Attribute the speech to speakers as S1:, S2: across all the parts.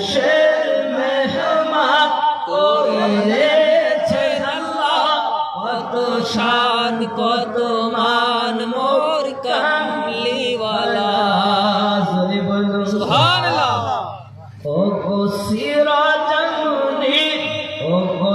S1: আরশের মেহমান করেছেন আল্লাহ। কত শান কত মান, মোর কামলিওয়ালা। সুবহানাল্লাহ। ও গো সিরাজমুনি ও গো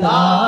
S1: 있다.